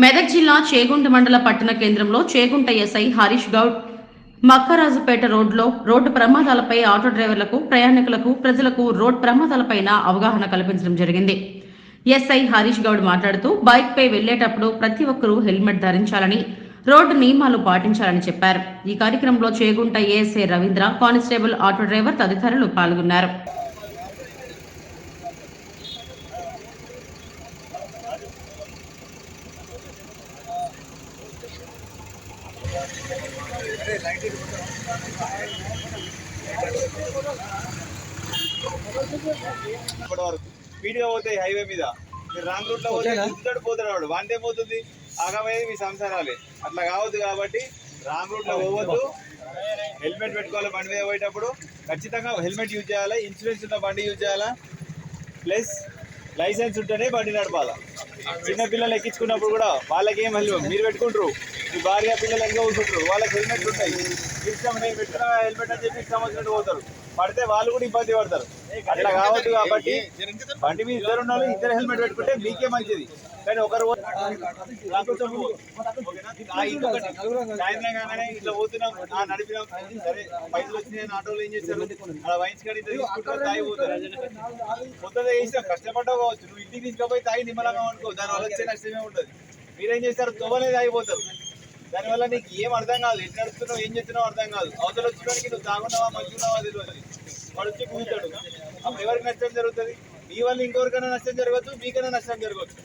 మెదక్ జిల్లా చేగుంట మండల పట్టణ కేంద్రంలో చేగుంట ఎస్ఐ హరీష్ గౌడ్ మక్కరాజుపేట రోడ్లో రోడ్డు ప్రమాదాలపై ఆటో డ్రైవర్లకు ప్రయాణికులకు ప్రజలకు రోడ్ ప్రమాదాలపైన అవగాహన కల్పించడం జరిగింది. ఎస్ఐ హరీష్ గౌడ్ మాట్లాడుతూ బైక్పై వెళ్ళేటప్పుడు ప్రతి ఒక్కరూ హెల్మెట్ ధరించాలని రోడ్డు నియమాలు పాటించాలని చెప్పారు. ఈ కార్యక్రమంలో Chegunta ASI Ravindra constable auto driver తదితరులు పాల్గొన్నారు. ఇప్పటి వరకు స్పీడ్గా పోతాయి హైవే మీద. మీరు రాంగ్ రూట్లో పోతే పోతాడు? వాడు వాంటే పోతుంది. ఆగమయ్యేది మీ సంసారాలే. అట్లా కావద్దు కాబట్టి రాంగ్ రూట్లో పోవద్దు. హెల్మెట్ పెట్టుకోవాలి బండి మీద పోయేటప్పుడు. ఖచ్చితంగా హెల్మెట్ యూజ్ చేయాలి? ఇన్సూరెన్స్ ఉన్న బండి యూజ్ చేయాలా? ప్లస్ లైసెన్స్ ఉంటేనే బండి నడపాలా. చిన్న పిల్లలు ఎక్కించుకున్నప్పుడు కూడా వాళ్ళకి ఏం హెల్మెట్ మీరు పెట్టుకుంటారు. మీ భార్య పిల్లలు ఎంగా కూర్చుంటారు. వాళ్ళకి హెల్మెట్ ఉంటాయి. ఇష్టం నేను పెట్టిన హెల్మెట్ అని చెప్పి ఇష్టం వచ్చినట్టు పోతారు. పడితే వాళ్ళు కూడా ఇబ్బంది పడతారు. అట్లా కావద్దు కాబట్టి బండి మీద ఇద్దరు ఉన్న ఇద్దరు హెల్మెట్ పెట్టుకుంటే మీకే మంచిది. కానీ ఒకరు సాయంత్రం కాగానే ఇట్లా పోతున్నాం నడిపినాం సరే పైసలు వచ్చినాయి అని ఆటోలో ఏం చేస్తారు? అలా వైన్స్ కడి తీసుకుంటారు తాగి పోతారు. కొత్తగా చేసినా కష్టపడ్డావు కావచ్చు నువ్వు ఇంటికి తీసుకుపోయి తాగి నిమ్మలంగా అనుకో దాని వల్ల వచ్చే నష్టమే ఉంటుంది మీరేం చేస్తారు? తోవలే తాగిపోతారు. దానివల్ల నీకు ఏం అర్థం కాదు ఎట్లా నడుస్తున్నావు ఏం చేస్తున్నావు అర్థం కాదు. అవతల వచ్చినోడికి నువ్వు తాగున్నావా మంచుకున్నావా తెలియదు వాడు వచ్చి కూర్చుంటాడు. అప్పుడు ఎవరికి నష్టం జరుగుతుంది? మీ వల్ల ఇంకొకరికైనా నష్టం జరగవచ్చు మీకైనా నష్టం జరగవచ్చు.